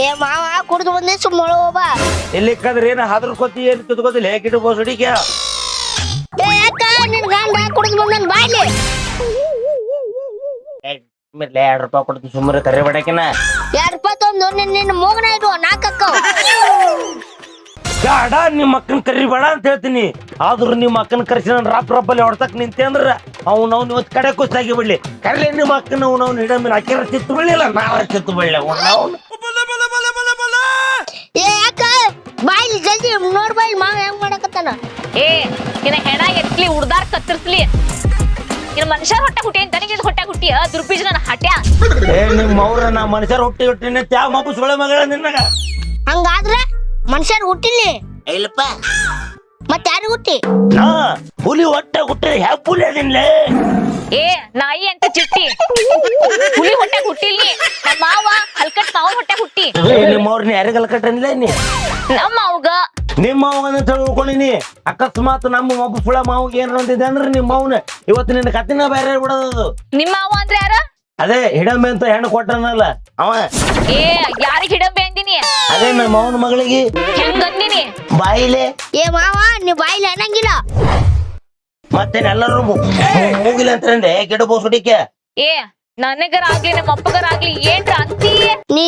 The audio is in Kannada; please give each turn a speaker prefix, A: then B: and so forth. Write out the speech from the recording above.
A: ಏ ಮಾವ ಕುಡ್ದು ಬಂದೆ ಸುಮ್ಮನೆ ಹೋಗ
B: ಇಲ್ಲಿ ಕದ್ರ? ಏನ ಹಾದ್ರಕೋತಿ ಏನ್ ಕಿತ್ಕೋತಿಲ್ಲ ಗಿಡ ಬೋಸಡಿಕೆ
A: ಏ ಯಾಕ? ನಿನ್ ಗಂಡ ಕುಡ್ದು ಬಂದನ್ ಬಾಯ್ಲಿ.
B: ಎರಡ್ ರೂಪಾಯಿ ಕೊಡ್ತೀನಿ ಸುಮ್ಮನೆ ಕರೆ ಬಡಕಿನ
A: ಎರಡ್ ರೂಪಾಯಿ ತಂದು ನಿನ್ ನಿನ್ನ ಮೂಗನ ಇಡು ನಾಲ್ಕಕ್ಕ
B: ಬೇಡ ನಿಮ್ಮ ಅಕ್ಕನ ಕರಿಬೇಡ ಅಂತ ಹೇಳ್ತೀನಿ. ಆದ್ರೂ ನಿಮ್ಮ ಅಕ್ಕನ ಕರೆಸಿ ನಾನು ರಾಪ್ ರಬ್ಬಲ್ಲಿ ಹೊಡ್ತಕ್ ನಿಂತೆ ಅಂದ್ರ ಅವ್ನು ಅವ್ನು ಇವತ್ತು ಕಡೆ ಕುಸ್ತಾಗಿ ಬಿಡ್ಲಿ. ಕರ್ಲಿ ನಿಮ್ಮ ಅಕ್ಕನ ಅವ್ನು ಅವ್ನು ಹಿಡ ಮೇಲೆ ಅಕ್ಕಿರ ಚಿತ್ತು ಬಿಡ್ಲಿಲ್ಲ ನಾವ ಚಿತ್ತು ಬಿಡ್ಲಿ ಅವ್ನು.
A: ಮಾವ ಹೆಂಗ್ ಮಾಡಕತ್ತಾನ?
C: ಏ ಇನ್ನ ಹೆಣ ಎತ್ಲಿ ಉಡ್ದಾರ್ ಕತ್ತರಿಸ್ಲಿ. ಇನ್ನ ಮನುಷ್ಯ ಹೊಟ್ಟೆ ಹುಟ್ಟಿ ಅಂತ ನನಗೆ ಹೊಟ್ಟೆ ಹುಟ್ಟಿ ದುರ್ಬೀಜ ನನ್ನ ಹಟ್ಯ.
B: ಏ ನಿಮ್ಮ ಅವ್ರ ನಾ ಮನುಷ್ಯರ ಹುಟ್ಟಿ ಹುಟ್ಟಿನ ತ್ಯಾವ ಮಾಪು ಸುಳೆ ಮಗಳ ನಿನ್ನಗ
A: ಹಂಗಾದ್ರೆ ಮನುಷ್ಯರ್ ಹುಟ್ಟಿಲಿ?
B: ಇಲ್ಲಪ್ಪ.
A: ಮತ್ತೆ ಯಾರು ಹುಟ್ಟಿ?
B: ನಾ ಹುಲಿ ಹೊಟ್ಟೆ ಹುಟ್ಟಿದ ಹ್ಯಾ ಹುಲಿ ಅದಿನ್ಲೇ?
C: ಏ ನಾಯಿ ಅಂತ ಚಿಟ್ಟಿ. ಹುಲಿ ಹೊಟ್ಟೆ ಹುಟ್ಟಿಲಿ. ನಮ್ಮ ಮಾವ ಹಲ್ಕಟ್ ಮಾವನ್ ಹೊಟ್ಟೆ ಹುಟ್ಟಿ.
B: ಏ ನಿಮ್ಮ ಅವ್ರನ್ನ ಯಾರಿಗೆ ನೀ?
C: ನಮ್ಮ ಮಾವಗ
B: ನಿಮ್ಮ ಅವನ ತಿಳ್ಕೊಂಡಿನಿ ಅಕಸ್ಮಾತ್ ನಮ್ಮ ಒಬ್ಬ ಫುಳ ಮಾವಿಗೆ ಏನ್ ಅಂತಿದೆ ಅಂದ್ರೆ ನಿಮ್ಮ ಅವನ ಇವತ್ತು ನಿನ್ನ ಕತ್ತಿನ ಬೇರೆ ಬಿಡೋದು
C: ನಿಮ್ಮ ಮಾವ ಅಂದ್ರೆ ಯಾರ?
B: ಅದೇ ಹಿಡಂಬೆ ಅಂತ ಹೆಣ್ಣು ಕೊಟ್ಟನಲ್ಲ ಅವ.
C: ಏ ಯಾರಿಗ್ ಹಿಡಂಬೆ ಅಂದಿನಿ?
B: ಅದೇ ನಮ್ಮ ಅವನ ಮಗಳಿಗೆ.
C: ಹೆಂಗ್ ಅಂದಿನಿ?
B: ಬಾಯಿಲೆ.
A: ಏ ಮಾವ ನೀ ಬಾಯಿಲಿ ಅನ್ನಂಗಿಲ್ಲ.
B: ಮತ್ತೇನೆಲ್ಲರೂ ಮೂಗಿಲ್ಲ ಅಂತಂದೆ ಗಿಡ ಬೋಸುಡಿಕೆ
C: ಏ ನನಗರಾಗ್ಲಿ ನಮ್ಮ ಅಪ್ಪಗರಾಗ್ಲಿ ಏನ್ರ ಅಂತೀಯ?
A: ನೀ